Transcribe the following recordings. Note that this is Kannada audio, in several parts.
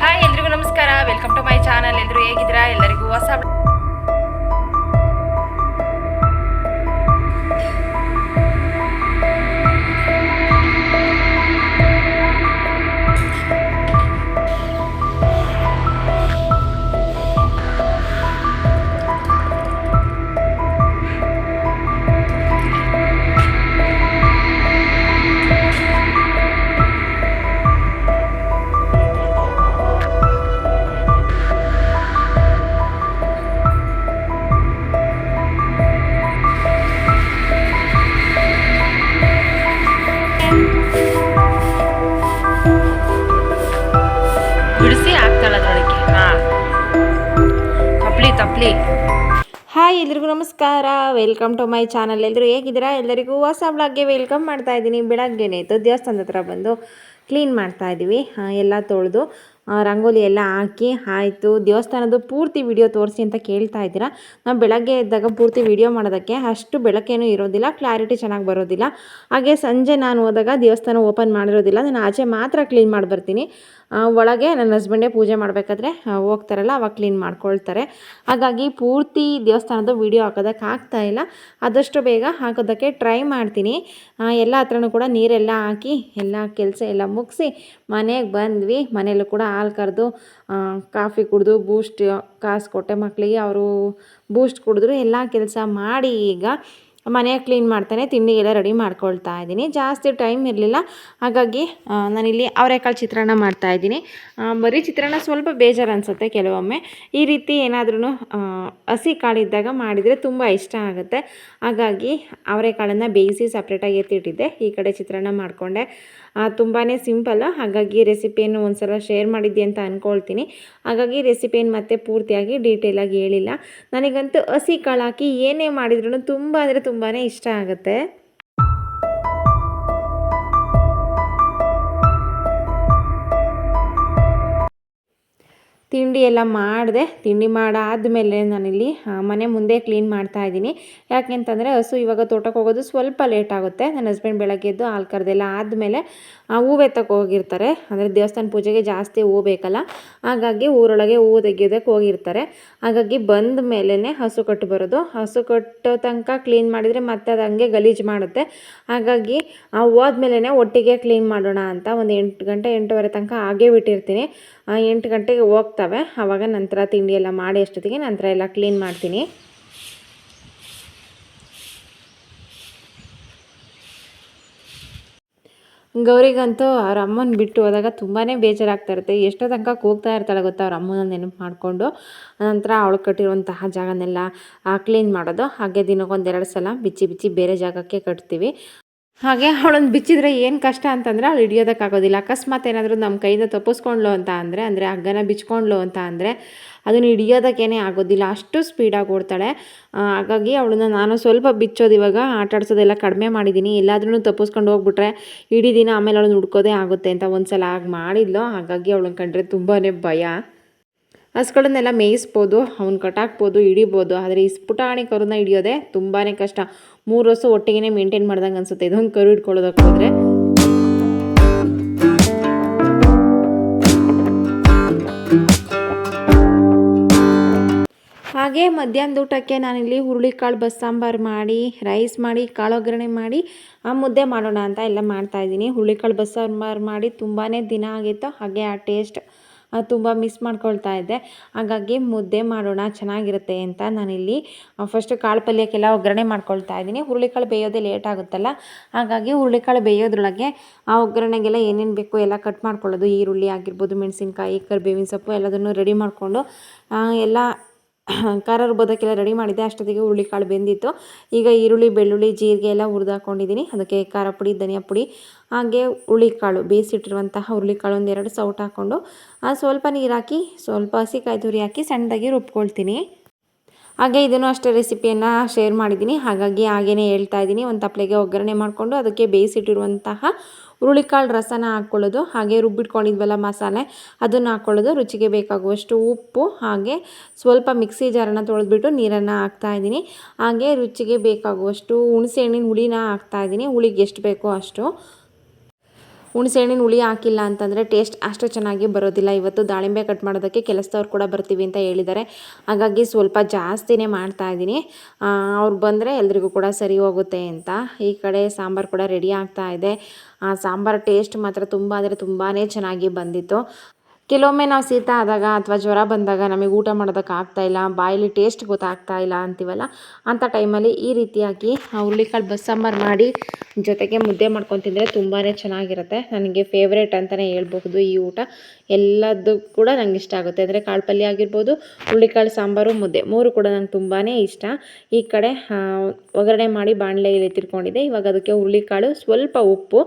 ಹಾಯ್ ಎಲ್ರಿಗೂ ನಮಸ್ಕಾರ. ವೆಲ್ಕಮ್ ಟು ಮೈ ಚಾನಲ್ ಎಲ್ಲರೂ ಹೇಗಿದ್ದೀರಾ? ಎಲ್ಲರಿಗೂ ಹೊಸ ತಪ್ಲಿ ಹಾಯ್ ಎಲ್ರಿಗೂ ನಮಸ್ಕಾರ. ವೆಲ್ಕಮ್ ಟು ಮೈ ಚಾನಲ್ ಎಲ್ಲರೂ ಹೇಗಿದ್ದೀರಾ? ಎಲ್ಲರಿಗೂ ಹೊಸ ಬ್ಲಾಗ್ಗೆ ವೆಲ್ಕಮ್ ಮಾಡ್ತಾ ಇದ್ದೀನಿ. ಬೆಳಗ್ಗೆನೇ ಇತ್ತು ದೇವಸ್ಥಾನದ ಹತ್ರ ಬಂದು ಕ್ಲೀನ್ ಮಾಡ್ತಾ ಇದ್ದೀವಿ. ಎಲ್ಲ ತೊಳೆದು ರಂಗೋಲಿ ಎಲ್ಲ ಹಾಕಿ ಆಯಿತು. ದೇವಸ್ಥಾನದ ಪೂರ್ತಿ ವಿಡಿಯೋ ತೋರಿಸಿ ಅಂತ ಕೇಳ್ತಾ ಇದ್ದೀರಾ? ನಾವು ಬೆಳಗ್ಗೆ ಎದ್ದಾಗ ಪೂರ್ತಿ ವಿಡಿಯೋ ಮಾಡೋದಕ್ಕೆ ಅಷ್ಟು ಬೆಳಕೇನೂ ಇರೋದಿಲ್ಲ. ಕ್ಲಾರಿಟಿ ಚೆನ್ನಾಗಿ ಬರೋದಿಲ್ಲ. ಹಾಗೆ ಸಂಜೆ ನಾನು ಹೋದಾಗ ದೇವಸ್ಥಾನ ಓಪನ್ ಮಾಡಿರೋದಿಲ್ಲ. ನಾನು ಆಚೆ ಮಾತ್ರ ಕ್ಲೀನ್ ಮಾಡಿ ಬರ್ತೀನಿ ಆ, ಒಳಗೆ ನನ್ನ ಹಸ್ಬೆಂಡೇ ಪೂಜೆ ಮಾಡಬೇಕಾದ್ರೆ ಹೋಗ್ತಾರಲ್ಲ, ಅವಾಗ ಕ್ಲೀನ್ ಮಾಡ್ಕೊಳ್ತಾರೆ. ಹಾಗಾಗಿ ಪೂರ್ತಿ ದೇವಸ್ಥಾನದ ವಿಡಿಯೋ ಹಾಕೋದಕ್ಕೆ ಆಗ್ತಾ ಇಲ್ಲ. ಆದಷ್ಟು ಬೇಗ ಹಾಕೋದಕ್ಕೆ ಟ್ರೈ ಮಾಡ್ತೀನಿ. ಎಲ್ಲ ಹತ್ರನೂ ಕೂಡ ನೀರೆಲ್ಲ ಹಾಕಿ, ಎಲ್ಲ ಕೆಲಸ ಎಲ್ಲ ಮುಗಿಸಿ, ಮನೆಗೆ ಬಂದ್ವಿ. ಮನೆಯಲ್ಲೂ ಕೂಡ ಹಾಲು ಕರೆದು ಕಾಫಿ ಕುಡಿದು ಬೂಸ್ಟ್ ಕಾಸು ಕೊಟ್ಟೆ ಮಕ್ಕಳಿಗೆ ಅವರು ಬೂಸ್ಟ್ ಕುಡಿದ್ರು. ಎಲ್ಲ ಕೆಲಸ ಮಾಡಿ ಈಗ ಮನೆ ಕ್ಲೀನ್ ಮಾಡ್ತಾನೆ ತಿಂಡಿಗೆಲ್ಲ ರೆಡಿ ಮಾಡ್ಕೊಳ್ತಾ ಇದ್ದೀನಿ. ಜಾಸ್ತಿ ಟೈಮ್ ಇರಲಿಲ್ಲ. ಹಾಗಾಗಿ ನಾನಿಲ್ಲಿ ಅವರೆಕಾಳು ಚಿತ್ರಾನ್ನ ಮಾಡ್ತಾ ಇದ್ದೀನಿ. ಆ, ಬರೀ ಚಿತ್ರಾನ್ನ ಸ್ವಲ್ಪ ಬೇಜಾರು ಅನಿಸುತ್ತೆ ಕೆಲವೊಮ್ಮೆ. ಈ ರೀತಿ ಏನಾದ್ರೂ ಹಸಿ ಕಾಳಿದ್ದಾಗ ಮಾಡಿದರೆ ತುಂಬ ಇಷ್ಟ ಆಗುತ್ತೆ. ಹಾಗಾಗಿ ಅವರೆಕಾಳನ್ನು ಬೇಯಿಸಿ ಸಪ್ರೇಟಾಗಿ ಎತ್ತಿಟ್ಟಿದ್ದೆ. ಈ ಕಡೆ ಚಿತ್ರಾನ್ನ ಮಾಡಿಕೊಂಡೆ. ತುಂಬಾ ಸಿಂಪಲ್ ಹಾಗಾಗಿ ರೆಸಿಪಿಯನ್ನು ಒಂದು ಸಲ ಶೇರ್ ಮಾಡಿದ್ದೆ ಅಂತ ಅಂದ್ಕೊಳ್ತೀನಿ ಹಾಗಾಗಿ ರೆಸಿಪಿಯನ್ನು ಮತ್ತೆ ಪೂರ್ತಿಯಾಗಿ ಡೀಟೇಲಾಗಿ ಹೇಳಿಲ್ಲ. ನನಗಂತೂ ಹಸಿ ಕಾಳು ಹಾಕಿ ಏನೇ ಮಾಡಿದ್ರೂ ತುಂಬ ಅಂದರೆ ಇಷ್ಟ ಆಗುತ್ತೆ. ತಿಂಡಿ ಎಲ್ಲ ಮಾಡಿದೆ. ತಿಂಡಿ ಮಾಡಾದಮೇಲೆ ನಾನಿಲ್ಲಿ ಮನೆ ಮುಂದೆ ಕ್ಲೀನ್ ಮಾಡ್ತಾ ಇದ್ದೀನಿ. ಯಾಕೆಂತಂದರೆ ಹಸು ಇವಾಗ ತೋಟಕ್ಕೆ ಹೋಗೋದು ಸ್ವಲ್ಪ ಲೇಟ್ ಆಗುತ್ತೆ. ನನ್ನ ಹಸ್ಬೆಂಡ್ ಬೆಳಗ್ಗೆ ಎದ್ದು ಹಾಲು ಕರೆದೆಲ್ಲ ಆದಮೇಲೆ ಹೂವೆ ಹೋಗಿರ್ತಾರೆ. ಅಂದರೆ ದೇವಸ್ಥಾನ ಪೂಜೆಗೆ ಜಾಸ್ತಿ ಹೂವು ಬೇಕಲ್ಲ. ಹಾಗಾಗಿ ಊರೊಳಗೆ ಹೂವು ತೆಗೆಯೋದಕ್ಕೆ ಹೋಗಿರ್ತಾರೆ. ಹಾಗಾಗಿ ಬಂದ ಮೇಲೇ ಹಸು ಕಟ್ಟು ಬರೋದು. ಹಸು ಕಟ್ಟೋ ತನಕ ಕ್ಲೀನ್ ಮಾಡಿದರೆ ಮತ್ತೆ ಅದು ಹಂಗೆ ಗಲೀಜು ಮಾಡುತ್ತೆ. ಹಾಗಾಗಿ ಆ ಹೋದ್ಮೇಲೆ ಒಟ್ಟಿಗೆ ಕ್ಲೀನ್ ಮಾಡೋಣ ಅಂತ ಒಂದು ಎಂಟು ಗಂಟೆ, ಎಂಟೂವರೆ ತನಕ ಹಾಗೆ ಬಿಟ್ಟಿರ್ತೀನಿ. ಎಂಟು ಗಂಟೆಗೆ ಹೋಗ್ತವೆ. ಆವಾಗ ನಂತರ ತಿಂಡಿ ಎಲ್ಲ ಮಾಡಿ ಅಷ್ಟೊತ್ತಿಗೆ ನಂತರ ಎಲ್ಲ ಕ್ಲೀನ್ ಮಾಡ್ತೀನಿ. ಗೌರಿಗಂತೂ ಅವ್ರ ಅಮ್ಮನ ಬಿಟ್ಟು ಹೋದಾಗ ತುಂಬಾ ಬೇಜಾರಾಗ್ತಾ ಇರುತ್ತೆ. ಎಷ್ಟೋ ತನಕ ಕೂಗ್ತಾ ಇರ್ತಾಳೆ ಗೊತ್ತಾ ಅವ್ರ ಅಮ್ಮನ ನೆನಪು ಮಾಡಿಕೊಂಡು. ನಂತರ ಅವಳು ಕಟ್ಟಿರುವಂತಹ ಜಾಗನೆಲ್ಲ ಕ್ಲೀನ್ ಮಾಡೋದು. ಹಾಗೆ ದಿನಕ್ಕೊಂದೆರಡು ಸಲ ಬಿಚ್ಚಿ ಬಿಚ್ಚಿ ಬೇರೆ ಜಾಗಕ್ಕೆ ಕಟ್ತೀವಿ. ಹಾಗೆ ಅವಳನ್ನು ಬಿಚ್ಚಿದ್ರೆ ಏನು ಕಷ್ಟ ಅಂತಂದರೆ ಅವಳು ಹಿಡಿಯೋದಕ್ಕಾಗೋದಿಲ್ಲ. ಅಕಸ್ಮಾತ್ ಏನಾದರೂ ನಮ್ಮ ಕೈಯಿಂದ ತಪ್ಪಿಸ್ಕೊಂಡ್ಲು ಅಂತ ಅಂದರೆ ಅಂದರೆ ಹಗ್ಗನ ಬಿಚ್ಕೊಂಡ್ಲು ಅಂತ ಅಂದರೆ ಅದನ್ನು ಹಿಡಿಯೋದಕ್ಕೇನೆ ಆಗೋದಿಲ್ಲ. ಅಷ್ಟು ಸ್ಪೀಡಾಗಿ ಓಡ್ತಾಳೆ. ಹಾಗಾಗಿ ಅವಳನ್ನ ನಾನು ಸ್ವಲ್ಪ ಬಿಚ್ಚೋದು ಇವಾಗ, ಆಟ ಆಡಿಸೋದೆಲ್ಲ ಕಡಿಮೆ ಮಾಡಿದ್ದೀನಿ. ಎಲ್ಲಾದ್ರೂ ತಪ್ಪಿಸ್ಕೊಂಡು ಹೋಗ್ಬಿಟ್ರೆ ಇಡೀ ದಿನ ಆಮೇಲೆ ಅವಳನ್ನ ಹುಡ್ಕೋದೇ ಆಗುತ್ತೆ ಅಂತ ಒಂದು ಸಲ ಆಗಿ ಮಾಡಿದ್ಲು. ಹಾಗಾಗಿ ಅವಳನ್ನ ಕಂಡ್ರೆ ತುಂಬಾ ಭಯ. ಹಸ್ಗಳನ್ನೆಲ್ಲ ಮೇಯಿಸ್ಬೋದು, ಅವ್ನು ಕಟ್ಟಾಕ್ಬೋದು ಹಿಡಿಬೋದು. ಆದರೆ ಈ ಸ್ಫುಟಾಣಿ ಕರುನ ಹಿಡಿಯೋದೆ ತುಂಬಾ ಕಷ್ಟ. ಮೂರು ವರ್ಷ ಒಟ್ಟಿಗೆ ಮೇಂಟೈನ್ ಮಾಡ್ದಂಗೆ ಅನ್ಸುತ್ತೆ. ಇದೊಂದು ಕರು ಹಿಡ್ಕೊಳ್ಳೋದಕ್ಕೆ ಹೋದರೆ. ಹಾಗೆ ಮಧ್ಯಾಹ್ನದ ಊಟಕ್ಕೆ ನಾನಿಲ್ಲಿ ಹುರುಳಿಕಾಳು ಬಸ್ ಸಾಂಬಾರು ಮಾಡಿ, ರೈಸ್ ಮಾಡಿ ಕಾಳು ಒಗ್ಗರಣೆ ಮಾಡಿ, ಆ ಮುದ್ದೆ ಮಾಡೋಣ ಅಂತ ಎಲ್ಲ ಮಾಡ್ತಾಯಿದ್ದೀನಿ ಹುರುಳಿಕಾಳು ಬಸ್ಸಾಂಬಾರು ಮಾಡಿ ತುಂಬಾ ದಿನ ಆಗಿತ್ತು. ಹಾಗೆ ಆ ಟೇಸ್ಟ್ ತುಂಬ ಮಿಸ್ ಮಾಡ್ಕೊಳ್ತಾ ಇದ್ದೆ. ಹಾಗಾಗಿ ಮುದ್ದೆ ಮಾಡೋಣ ಚೆನ್ನಾಗಿರುತ್ತೆ ಅಂತ ನಾನಿಲ್ಲಿ ಫಸ್ಟ್ ಕಾಳು ಪಲ್ಯಕ್ಕೆಲ್ಲ ಒಗ್ಗರಣೆ ಮಾಡ್ಕೊಳ್ತಾ ಇದ್ದೀನಿ. ಹುರುಳಿಕಾಳು ಬೇಯೋದೇ ಲೇಟ್ ಆಗುತ್ತಲ್ಲ, ಹಾಗಾಗಿ ಹುರುಳಿಕಾಳು ಬೇಯೋದ್ರೊಳಗೆ ಆ ಒಗ್ಗರಣೆಗೆಲ್ಲ ಏನೇನು ಬೇಕು ಎಲ್ಲ ಕಟ್ ಮಾಡ್ಕೊಳ್ಳೋದು. ಈರುಳ್ಳಿ ಆಗಿರ್ಬೋದು, ಮೆಣಸಿನ್ಕಾಯಿ, ಕರಿಬೇವಿನ ಸೊಪ್ಪು ಎಲ್ಲದನ್ನು ರೆಡಿ ಮಾಡಿಕೊಂಡು ಎಲ್ಲ ಖಾರ ರುಬ್ಬೋದಕ್ಕೆಲ್ಲ ರೆಡಿ ಮಾಡಿದ್ದೆ. ಅಷ್ಟೊತ್ತಿಗೆ ಹುರುಳಿಕಾಳು ಬೆಂದಿತ್ತು. ಈಗ ಈರುಳ್ಳಿ, ಬೆಳ್ಳುಳ್ಳಿ, ಜೀರಿಗೆ ಎಲ್ಲ ಹುರಿದಾಕೊಂಡಿದ್ದೀನಿ. ಅದಕ್ಕೆ ಖಾರ ಪುಡಿ, ಧನಿಯಾ ಪುಡಿ, ಹಾಗೆ ಹುರುಳಿಕಾಳು ಬೇಯಿಸಿಟ್ಟಿರುವಂತಹ ಹುರುಳಿಕಾಳು ಒಂದೆರಡು ಸೌಟ್ ಹಾಕ್ಕೊಂಡು ಸ್ವಲ್ಪ ನೀರು ಹಾಕಿ, ಸ್ವಲ್ಪ ಹಸಿ ಕಾಯಿ ತುರಿ ಹಾಕಿ ಸಣ್ಣದಾಗಿ ರುಬ್ಕೊಳ್ತೀನಿ. ಹಾಗೆ ಇದನ್ನು ಅಷ್ಟೇ ರೆಸಿಪಿಯನ್ನು ಶೇರ್ ಮಾಡಿದ್ದೀನಿ. ಹಾಗಾಗಿ ಹಾಗೇ ಹೇಳ್ತಾ ಇದ್ದೀನಿ. ಒಂದು ತಪ್ಪಲೆಗೆ ಒಗ್ಗರಣೆ ಮಾಡಿಕೊಂಡು ಅದಕ್ಕೆ ಬೇಯಿಸಿಟ್ಟಿರುವಂತಹ ಹುರುಳಿಕಾಳು ರಸನ ಹಾಕ್ಕೊಳ್ಳೋದು, ಹಾಗೆ ರುಬ್ಬಿಟ್ಕೊಂಡಿದ್ವಲ್ಲ ಮಸಾಲೆ, ಅದನ್ನು ಹಾಕ್ಕೊಳ್ಳೋದು. ರುಚಿಗೆ ಬೇಕಾಗುವಷ್ಟು ಉಪ್ಪು, ಹಾಗೆ ಸ್ವಲ್ಪ ಮಿಕ್ಸಿ ಜಾರನ್ನು ತೊಳೆದ್ಬಿಟ್ಟು ನೀರನ್ನು ಹಾಕ್ತಾ ಇದ್ದೀನಿ. ಹಾಗೆ ರುಚಿಗೆ ಬೇಕಾಗುವಷ್ಟು ಹುಣಸೆ ಹಣ್ಣಿನ ಹುಳಿನ ಹಾಕ್ತಾ ಇದ್ದೀನಿ. ಹುಳಿಗೆ ಎಷ್ಟು ಬೇಕೋ ಅಷ್ಟು. ಹುಣಸೆಹಣ್ಣಿನ ಹುಳಿ ಹಾಕಿಲ್ಲ ಅಂತಂದರೆ ಟೇಸ್ಟ್ ಅಷ್ಟು ಚೆನ್ನಾಗಿ ಬರೋದಿಲ್ಲ. ಇವತ್ತು ದಾಳಿಂಬೆ ಕಟ್ ಮಾಡೋದಕ್ಕೆ ಕೆಲಸದವ್ರು ಕೂಡ ಬರ್ತೀವಿ ಅಂತ ಹೇಳಿದ್ದಾರೆ. ಹಾಗಾಗಿ ಸ್ವಲ್ಪ ಜಾಸ್ತಿನೇ ಮಾಡ್ತಾ ಇದ್ದೀನಿ. ಅವ್ರು ಬಂದರೆ ಎಲ್ರಿಗೂ ಕೂಡ ಸರಿ ಹೋಗುತ್ತೆ ಅಂತ. ಈ ಕಡೆ ಸಾಂಬಾರು ಕೂಡ ರೆಡಿ ಆಗ್ತಾ ಇದೆ. ಆ, ಸಾಂಬಾರು ಟೇಸ್ಟ್ ಮಾತ್ರ ತುಂಬ ಅಂದರೆ ತುಂಬಾ ಚೆನ್ನಾಗಿ ಬಂದಿತ್ತು. ಕೆಲವೊಮ್ಮೆ ನಾವು ಶೀತ ಆದಾಗ ಅಥವಾ ಜ್ವರ ಬಂದಾಗ ನಮಗೆ ಊಟ ಮಾಡೋದಕ್ಕೆ ಇಲ್ಲ, ಬಾಯಲ್ಲಿ ಟೇಸ್ಟ್ ಗೊತ್ತಾಗ್ತಾ ಇಲ್ಲ ಅಂತೀವಲ್ಲ ಅಂಥ ಟೈಮಲ್ಲಿ ಈ ರೀತಿಯಾಗಿ ಹುರುಳಿಕಾಳು ಬಸ್ಸಾಂಬಾರು ಮಾಡಿ ಜೊತೆಗೆ ಮುದ್ದೆ ಮಾಡ್ಕೊಂಡು ತಿಂದರೆ ತುಂಬಾ ಚೆನ್ನಾಗಿರುತ್ತೆ. ನನಗೆ ಫೇವ್ರೇಟ್ ಅಂತಲೇ ಹೇಳ್ಬಹುದು ಈ ಊಟ. ಎಲ್ಲದೂ ಕೂಡ ನಂಗೆ ಇಷ್ಟ ಆಗುತ್ತೆ. ಅಂದರೆ ಕಾಳು ಪಲ್ಯ ಆಗಿರ್ಬೋದು, ಹುರುಳಿಕಾಳು ಸಾಂಬಾರು, ಮುದ್ದೆ. ಮೂರು ಕೂಡ ನಂಗೆ ತುಂಬಾ ಇಷ್ಟ. ಈ ಕಡೆ ಒಗ್ಗರಣೆ ಮಾಡಿ ಬಾಣಲೆಯಲ್ಲಿ ತಿರ್ಕೊಂಡಿದೆ ಇವಾಗ ಅದಕ್ಕೆ ಹುರುಳಿಕಾಳು, ಸ್ವಲ್ಪ ಉಪ್ಪು,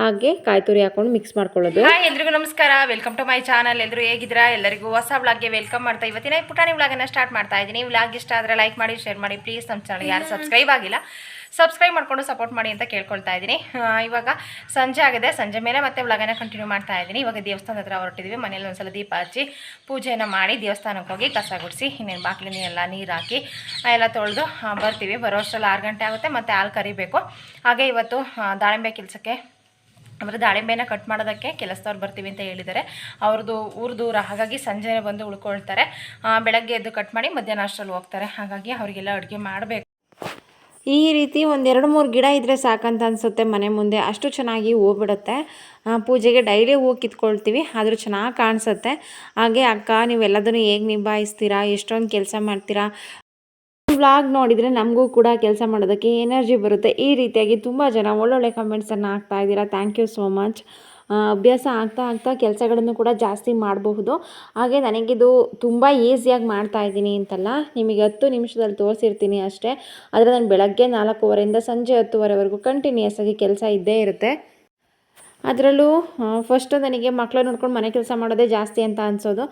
ಹಾಗೆ ಕಾಯಿ ತುರಿ ಹಾಕೊಂಡು ಮಿಕ್ಸ್ ಮಾಡ್ಕೊಳ್ಳೋದು. ಹಾಯ್ ಎಲ್ರಿಗೂ ನಮಸ್ಕಾರ. ವೆಲ್ಕಮ್ ಟು ಮೈ ಚಾನಲ್ ಎಲ್ಲರೂ ಹೇಗಿದ್ದೀರಾ? ಎಲ್ಲರಿಗೂ ಹೊಸ ವ್ಲಾಗ್ಗೆ ವೆಲ್ಕಮ್ ಮಾಡ್ತಾ ಇವತ್ತಿನ ಪುಟಾಣಿ ವ್ಲಾಗನ್ನು ಸ್ಟಾರ್ಟ್ ಮಾಡ್ತಾ ಇದ್ದೀನಿ. ವ್ಲಾಗ್ ಇಷ್ಟ ಆದರೆ ಲೈಕ್ ಮಾಡಿ ಶೇರ್ ಮಾಡಿ. ಪ್ಲೀಸ್ ನಮ್ಮ ಚಾನಲ್ ಯಾರು ಸಬ್ಸ್ಕ್ರೈಬ್ ಆಗಿಲ್ಲ. ಸಬ್ಸ್ಕ್ರೈಬ್ ಮಾಡಿಕೊಂಡು ಸಪೋರ್ಟ್ ಮಾಡಿ ಅಂತ ಕೇಳ್ಕೊಳ್ತಾ ಇದ್ದೀನಿ. ಇವಾಗ ಸಂಜೆ ಆಗಿದೆ. ಸಂಜೆ ಮೇಲೆ ಮತ್ತೆ ವ್ಲಾಗನ್ನ ಕಂಟಿನ್ಯೂ ಮಾಡ್ತಾ ಇದ್ದೀನಿ. ಇವಾಗ ದೇವಸ್ಥಾನದ ಹತ್ರ ಹೊರಟಿದ್ವಿ. ಮನೇಲಿ ಒಂದ್ಸಲ ದೀಪ ಹಚ್ಚಿ ಪೂಜೆಯನ್ನು ಮಾಡಿ ದೇವಸ್ಥಾನಕ್ಕೆ ಹೋಗಿ ಕಸ ಗುಡಿಸಿ, ಇನ್ನೇನು ಎಲ್ಲ ನೀರು ಹಾಕಿ ಎಲ್ಲ ತೊಳೆದು ಬರ್ತೀವಿ. ಬರೋ ಅಷ್ಟರಲ್ಲಿ ಆರು ಗಂಟೆ ಆಗುತ್ತೆ. ಮತ್ತು ಹಾಲು ಕರಿಬೇಕು. ಹಾಗೆ ಇವತ್ತು ದಾಳಿಂಬೆ ಕೆಲಸಕ್ಕೆ, ಅಂದರೆ ದಾಳಿಂಬೆನ ಕಟ್ ಮಾಡೋದಕ್ಕೆ ಕೆಲಸದವ್ರು ಬರ್ತೀವಿ ಅಂತ ಹೇಳಿದ್ದಾರೆ. ಅವ್ರದ್ದು ಊರು ದೂರ ಹಾಗಾಗಿ ಸಂಜೆನೇ ಬಂದು ಉಳ್ಕೊಳ್ತಾರೆ. ಬೆಳಗ್ಗೆ ಎದ್ದು ಕಟ್ ಮಾಡಿ ಮಧ್ಯಾಹ್ನ ಅಷ್ಟರಲ್ಲಿ ಹೋಗ್ತಾರೆ. ಹಾಗಾಗಿ ಅವರಿಗೆಲ್ಲ ಅಡುಗೆ ಮಾಡಬೇಕು. ಈ ರೀತಿ ಒಂದೆರಡು ಮೂರು ಗಿಡ ಇದ್ದರೆ ಸಾಕಂತ ಅನಿಸುತ್ತೆ ಮನೆ ಮುಂದೆ. ಅಷ್ಟು ಚೆನ್ನಾಗಿ ಹೋಗ್ಬಿಡುತ್ತೆ ಬಿಡುತ್ತೆ ಪೂಜೆಗೆ ಡೈಲಿ ಹೂ ಕಿತ್ಕೊಳ್ತೀವಿ. ಆದರೂ ಚೆನ್ನಾಗಿ ಕಾಣಿಸುತ್ತೆ. ಹಾಗೆ ಅಕ್ಕ, ನೀವೆಲ್ಲದನ್ನು ಹೇಗೆ ನಿಭಾಯಿಸ್ತೀರಾ? ಎಷ್ಟೊಂದು ಕೆಲಸ ಮಾಡ್ತೀರಾ? ವ್ಲಾಗ್ ನೋಡಿದರೆ ನಮಗೂ ಕೂಡ ಕೆಲಸ ಮಾಡೋದಕ್ಕೆ ಎನರ್ಜಿ ಬರುತ್ತೆ. ಈ ರೀತಿಯಾಗಿ ತುಂಬ ಜನ ಒಳ್ಳೊಳ್ಳೆ ಕಮೆಂಟ್ಸನ್ನು ಹಾಕ್ತಾ ಇದ್ದೀರಾ. ಥ್ಯಾಂಕ್ ಯು ಸೋ ಮಚ್ ಅಭ್ಯಾಸ ಆಗ್ತಾ ಆಗ್ತಾ ಕೆಲಸಗಳನ್ನು ಕೂಡ ಜಾಸ್ತಿ ಮಾಡಬಹುದು. ಹಾಗೆ ನನಗಿದು ತುಂಬ ಈಸಿಯಾಗಿ ಮಾಡ್ತಾ ಇದ್ದೀನಿ ಅಂತಲ್ಲ, ನಿಮಗೆ ಹತ್ತು ನಿಮಿಷದಲ್ಲಿ ತೋರಿಸಿರ್ತೀನಿ ಅಷ್ಟೇ. ಆದರೆ ನಾನು ಬೆಳಗ್ಗೆ ನಾಲ್ಕೂವರೆಯಿಂದ ಸಂಜೆ ಹತ್ತುವರೆವರೆಗೂ ಕಂಟಿನ್ಯೂಸ್ ಆಗಿ ಕೆಲಸ ಇದ್ದೇ ಇರುತ್ತೆ. ಅದರಲ್ಲೂ ಫಸ್ಟು ನನಗೆ ಮಕ್ಕಳು ನೋಡ್ಕೊಂಡು ಮನೆ ಕೆಲಸ ಮಾಡೋದೇ ಜಾಸ್ತಿ ಅಂತ ಅನಿಸೋದು.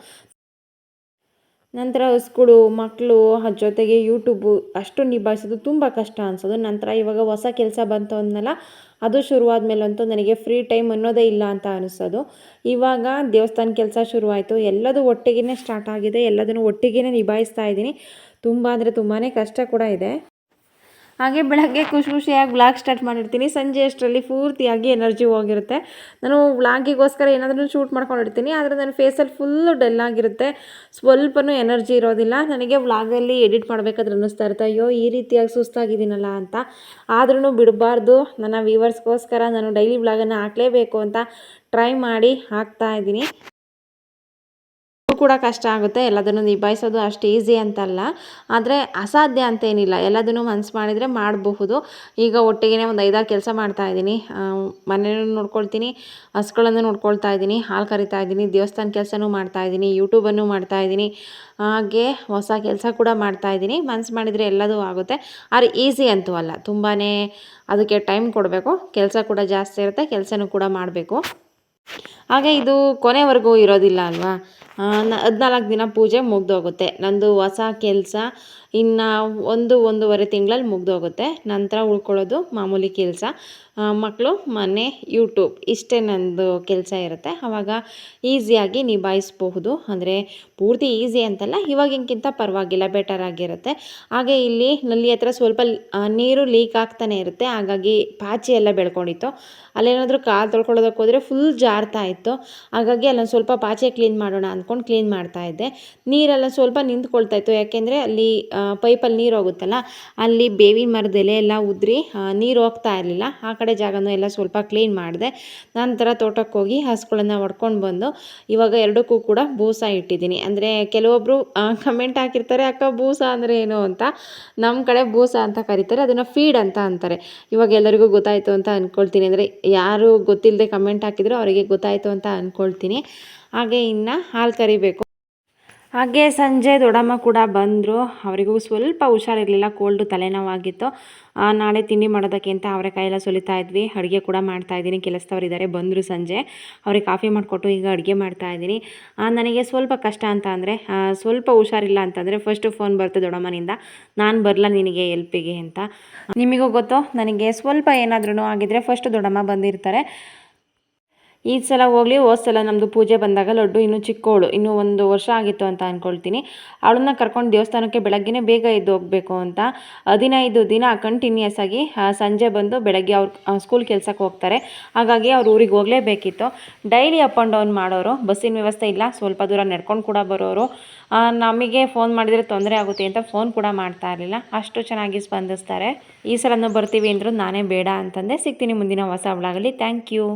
ನಂತರ ಸ್ಕೂಲು, ಮಕ್ಕಳು ಜೊತೆಗೆ ಯೂಟ್ಯೂಬು ಅಷ್ಟು ನಿಭಾಯಿಸೋದು ತುಂಬ ಕಷ್ಟ ಅನಿಸೋದು. ನಂತರ ಇವಾಗ ಹೊಸ ಕೆಲಸ ಬಂತು ಅಂದನಲ್ಲ, ಅದು ಶುರುವಾದ ಮೇಲಂತೂ ನನಗೆ ಫ್ರೀ ಟೈಮ್ ಅನ್ನೋದೇ ಇಲ್ಲ ಅಂತ ಅನಿಸೋದು. ಇವಾಗ ದೇವಸ್ಥಾನ ಕೆಲಸ ಶುರುವಾಯಿತು. ಎಲ್ಲದೂ ಒಟ್ಟಿಗೆ ಸ್ಟಾರ್ಟ್ ಆಗಿದೆ. ಎಲ್ಲದನ್ನು ಒಟ್ಟಿಗೆ ನಿಭಾಯಿಸ್ತಾ ಇದ್ದೀನಿ. ತುಂಬ ಅಂದರೆ ತುಂಬಾ ಕಷ್ಟ ಕೂಡ ಇದೆ. ಹಾಗೆ ಬೆಳಗ್ಗೆ ಖುಷಿ ಖುಷಿಯಾಗಿ ವ್ಲಾಗ್ ಸ್ಟಾರ್ಟ್ ಮಾಡಿರ್ತೀನಿ. ಸಂಜೆ ಅಷ್ಟರಲ್ಲಿ ಪೂರ್ತಿಯಾಗಿ ಎನರ್ಜಿ ಹೋಗಿರುತ್ತೆ. ನಾನು ವ್ಲಾಗಿಗೋಸ್ಕರ ಏನಾದರೂ ಶೂಟ್ ಮಾಡ್ಕೊಂಡಿರ್ತೀನಿ. ಆದರೆ ನನ್ನ ಫೇಸಲ್ಲಿ ಫುಲ್ಲು ಡಲ್ ಆಗಿರುತ್ತೆ. ಸ್ವಲ್ಪನೂ ಎನರ್ಜಿ ಇರೋದಿಲ್ಲ. ನನಗೆ ವ್ಲಾಗಲ್ಲಿ ಎಡಿಟ್ ಮಾಡಬೇಕಾದ್ರೆ ಅನ್ನಿಸ್ತಾ ಇರುತ್ತೆ. ಅಯ್ಯೋ, ಈ ರೀತಿಯಾಗಿ ಸುಸ್ತಾಗಿದ್ದೀನಲ್ಲ ಅಂತ. ಆದ್ರೂ ಬಿಡಬಾರ್ದು. ನನ್ನ ವ್ಯೂವರ್ಸ್ಗೋಸ್ಕರ ನಾನು ಡೈಲಿ ವ್ಲಾಗನ್ನು ಹಾಕಲೇಬೇಕು ಅಂತ ಟ್ರೈ ಮಾಡಿ ಹಾಕ್ತಾ ಇದ್ದೀನಿ. ಇದು ಕೂಡ ಕಷ್ಟ ಆಗುತ್ತೆ, ಎಲ್ಲದನ್ನು ನಿಭಾಯಿಸೋದು ಅಷ್ಟು ಈಸಿ ಅಂತಲ್ಲ. ಆದರೆ ಅಸಾಧ್ಯ ಅಂತೇನಿಲ್ಲ, ಎಲ್ಲದನ್ನು ಮನ್ಸು ಮಾಡಿದರೆ ಮಾಡಬಹುದು. ಈಗ ಒಟ್ಟಿಗೆ ಒಂದು ಐದಾರು ಕೆಲಸ ಮಾಡ್ತಾ ಇದ್ದೀನಿ. ಮನೆಯೂ ನೋಡ್ಕೊಳ್ತೀನಿ, ಹಸುಗಳನ್ನು ನೋಡ್ಕೊಳ್ತಾ ಇದ್ದೀನಿ, ಹಾಲು ಕರಿತಾ ಇದ್ದೀನಿ, ದೇವಸ್ಥಾನ ಕೆಲಸನೂ ಮಾಡ್ತಾ ಇದ್ದೀನಿ, ಯೂಟ್ಯೂಬನ್ನು ಮಾಡ್ತಾ ಇದ್ದೀನಿ. ಹಾಗೆ ಹೊಸ ಕೆಲಸ ಕೂಡ ಮಾಡ್ತಾ ಇದ್ದೀನಿ. ಮನ್ಸು ಮಾಡಿದರೆ ಎಲ್ಲದೂ ಆಗುತ್ತೆ. ಆದರೆ ಈಸಿ ಅಂತೂ ಅಲ್ಲ ತುಂಬಾ ಅದಕ್ಕೆ ಟೈಮ್ ಕೊಡಬೇಕು. ಕೆಲಸ ಕೂಡ ಜಾಸ್ತಿ ಇರುತ್ತೆ, ಕೆಲಸನೂ ಕೂಡ ಮಾಡಬೇಕು. ಹಾಗೆ ಇದು ಕೊನೆವರೆಗೂ ಇರೋದಿಲ್ಲ ಅಲ್ವಾ? ಹದಿನಾಲ್ಕು ದಿನ ಪೂಜೆ ಮುಗಿದೋಗುತ್ತೆ. ನಂದು ಹೊಸ ಕೆಲಸ ಇನ್ನು ಒಂದು ಒಂದೂವರೆ ತಿಂಗಳಲ್ಲಿ ಮುಗ್ದೋಗುತ್ತೆ. ನಂತರ ಉಳ್ಕೊಳ್ಳೋದು ಮಾಮೂಲಿ ಕೆಲಸ. ಮಕ್ಕಳು ಮನೆ, ಯೂಟ್ಯೂಬ್ ಇಷ್ಟೇ ನಂದು ಕೆಲಸ ಇರುತ್ತೆ. ಆವಾಗ ಈಸಿಯಾಗಿ ನಿಭಾಯಿಸಬಹುದು. ಅಂದರೆ ಪೂರ್ತಿ ಈಸಿ ಅಂತಲ್ಲ ಇವಾಗಿನಕ್ಕಿಂತ ಪರವಾಗಿಲ್ಲ, ಬೆಟರ್ ಆಗಿರುತ್ತೆ. ಹಾಗೆ ಇಲ್ಲಿ ನಲ್ಲಿ ಹತ್ರ ಸ್ವಲ್ಪ ನೀರು ಲೀಕ್ ಆಗ್ತಾನೆ ಇರುತ್ತೆ. ಹಾಗಾಗಿ ಪಾಚಿ ಎಲ್ಲ ಬೆಳ್ಕೊಂಡಿತ್ತು. ಅಲ್ಲೇನಾದರೂ ಕಾಲು ತೊಳ್ಕೊಳ್ಳೋದಕ್ಕೆ ಹೋದರೆ ಫುಲ್ ಜಾರ್ತಾ ಇತ್ತು. ಹಾಗಾಗಿ ಅಲ್ಲೊಂದು ಸ್ವಲ್ಪ ಪಾಚೆ ಕ್ಲೀನ್ ಮಾಡೋಣ ಅಂದ್ಕೊಂಡು ಕ್ಲೀನ್ ಮಾಡ್ತಾ ಇದ್ದೆ. ನೀರೆಲ್ಲ ಸ್ವಲ್ಪ ನಿಂತ್ಕೊಳ್ತಾ ಇತ್ತು. ಯಾಕೆಂದರೆ ಅಲ್ಲಿ ಪೈಪಲ್ಲಿ ನೀರು ಹೋಗುತ್ತಲ್ಲ, ಅಲ್ಲಿ ಬೇವಿನ ಮರದ ಎಲೆ ಎಲ್ಲ ಉದ್ರಿ ನೀರು ಹೋಗ್ತಾ ಇರಲಿಲ್ಲ. ಆ ಕಡೆ ಜಾಗನೂ ಎಲ್ಲ ಸ್ವಲ್ಪ ಕ್ಲೀನ್ ಮಾಡಿದೆ. ನಂತರ ತೋಟಕ್ಕೆ ಹೋಗಿ ಹಸುಗಳನ್ನು ಹೊಡ್ಕೊಂಡು ಬಂದು, ಇವಾಗ ಎರಡಕ್ಕೂ ಕೂಡ ಬೂಸ ಇಟ್ಟಿದ್ದೀನಿ. ಅಂದರೆ ಕೆಲವೊಬ್ಬರು ಕಮೆಂಟ್ ಹಾಕಿರ್ತಾರೆ, ಅಕ್ಕ, ಬೂಸ ಅಂದರೆ ಏನು? ಅಂತ. ನಮ್ಮ ಕಡೆ ಬೂಸ ಅಂತ ಕರೀತಾರೆ, ಅದನ್ನು ಫೀಡ್ ಅಂತ ಅಂತಾರೆ. ಇವಾಗ ಎಲ್ಲರಿಗೂ ಗೊತ್ತಾಯಿತು ಅಂತ ಅಂದ್ಕೊಳ್ತೀನಿ ಅಂದರೆ ಯಾರು ಗೊತ್ತಿಲ್ಲದೆ ಕಮೆಂಟ್ ಹಾಕಿದ್ರು ಅವರಿಗೆ ಗೊತ್ತಾಯಿತು ಅಂತ ಅಂದ್ಕೊಳ್ತೀನಿ ಹಾಗೆ ಇನ್ನು ಹಾಲು ಕರಿಬೇಕು. ಹಾಗೆ ಸಂಜೆ ದೊಡ್ಡಮ್ಮ ಕೂಡ ಬಂದರು. ಅವರಿಗೂ ಸ್ವಲ್ಪ ಹುಷಾರಿರಲಿಲ್ಲ ಕೋಲ್ಡು ತಲೆನೋವಾಗಿತ್ತು. ನಾಳೆ ತಿಂಡಿ ಮಾಡೋದಕ್ಕೆ ಅಂತ ಅವರೆಕಾಯಿ ಎಲ್ಲ ಸುಲಿತಾ ಇದ್ವಿ. ಅಡುಗೆ ಕೂಡ ಮಾಡ್ತಾ ಇದ್ದೀನಿ. ಕೆಲಸದವ್ರು ಇದ್ದಾರೆ, ಬಂದರು ಸಂಜೆ. ಅವ್ರಿಗೆ ಕಾಫಿ ಮಾಡಿಕೊಟ್ಟು ಈಗ ಅಡುಗೆ ಮಾಡ್ತಾ ಇದ್ದೀನಿ. ನನಗೆ ಸ್ವಲ್ಪ ಕಷ್ಟ ಅಂತ ಅಂದರೆ ಸ್ವಲ್ಪ ಹುಷಾರಿಲ್ಲ ಅಂತಂದರೆ ಫಸ್ಟು ಫೋನ್ ಬರುತ್ತೆ ದೊಡ್ಡಮ್ಮನಿಂದ. ನಾನು ಬರಲ್ಲ ನಿನಗೆ ಎಲ್ಪಿಗೆ ಅಂತ. ನಿಮಗೂ ಗೊತ್ತು? ನನಗೆ ಸ್ವಲ್ಪ ಏನಾದ್ರೂ ಆಗಿದ್ದರೆ ಫಸ್ಟ್ ದೊಡ್ಡಮ್ಮ ಬಂದಿರ್ತಾರೆ. ಈ ಸಲ ಹೋಗಲಿ, ಹೋದ ಸಲ ನಮ್ಮದು ಪೂಜೆ ಬಂದಾಗ ಲಡ್ಡು ಇನ್ನೂ ಚಿಕ್ಕವಳು ಇನ್ನೂ ಒಂದು ವರ್ಷ ಆಗಿತ್ತು ಅಂತ ಅಂದ್ಕೊಳ್ತೀನಿ ಅವಳನ್ನ ಕರ್ಕೊಂಡು ದೇವಸ್ಥಾನಕ್ಕೆ ಬೆಳಗ್ಗೆನೇ ಬೇಗ ಎದ್ದು ಹೋಗಬೇಕು ಅಂತ ಹದಿನೈದು ದಿನ ಕಂಟಿನ್ಯೂಸ್ ಆಗಿ ಸಂಜೆ ಬಂದು ಬೆಳಗ್ಗೆ ಅವ್ರು ಸ್ಕೂಲ್ ಕೆಲ್ಸಕ್ಕೆ ಹೋಗ್ತಾರೆ. ಹಾಗಾಗಿ ಅವ್ರು ಊರಿಗೆ ಹೋಗಲೇಬೇಕಿತ್ತು. ಡೈಲಿ ಅಪ್ ಆ್ಯಂಡ್ ಡೌನ್ ಮಾಡೋರು, ಬಸ್ಸಿನ ವ್ಯವಸ್ಥೆ ಇಲ್ಲ, ಸ್ವಲ್ಪ ದೂರ ನಡ್ಕೊಂಡು ಕೂಡ ಬರೋರು. ನಮಗೆ ಫೋನ್ ಮಾಡಿದರೆ ತೊಂದರೆ ಆಗುತ್ತೆ ಅಂತ ಫೋನ್ ಕೂಡ ಮಾಡ್ತಾ ಇರಲಿಲ್ಲ. ಅಷ್ಟು ಚೆನ್ನಾಗಿ ಸ್ಪಂದಿಸ್ತಾರೆ. ಈ ಸಲನೂ ಬರ್ತೀವಿ ಅಂದರೂ ನಾನೇ ಬೇಡ ಅಂತಂದೆ. ಸಿಗ್ತೀನಿ ಮುಂದಿನ ಹೊಸ ಅವಳಾಗಲಿ ಥ್ಯಾಂಕ್ ಯು